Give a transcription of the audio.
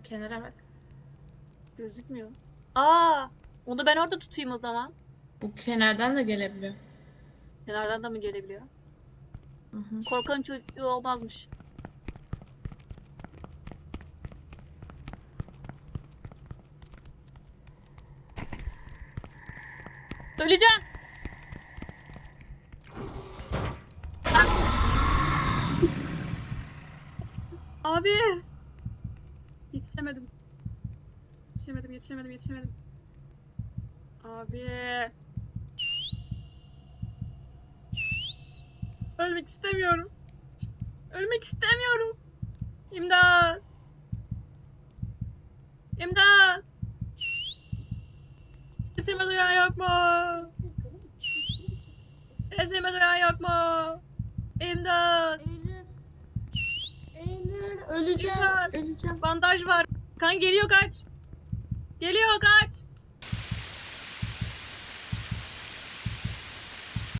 bak kenara bak. Gözükmüyor. Aa, onu ben orada tutayım o zaman. Bu kenardan da gelebiliyor. Kenardan da mı gelebiliyor? Hı hı. Korkan çocuğu olmazmış. Öleceğim. Abi. Yetişemedim. Yetişemedim, yetişemedim, yetişemedim. Abi. Ölmek istemiyorum. Ölmek istemiyorum. İmdat. İmdat. Sesimi duyan yok mu? Sesimi duyan mu? İmdat. Eylül. Öleceğim. Öleceğim. Bandaj var. Kan geliyor kaç. Geliyor kaç.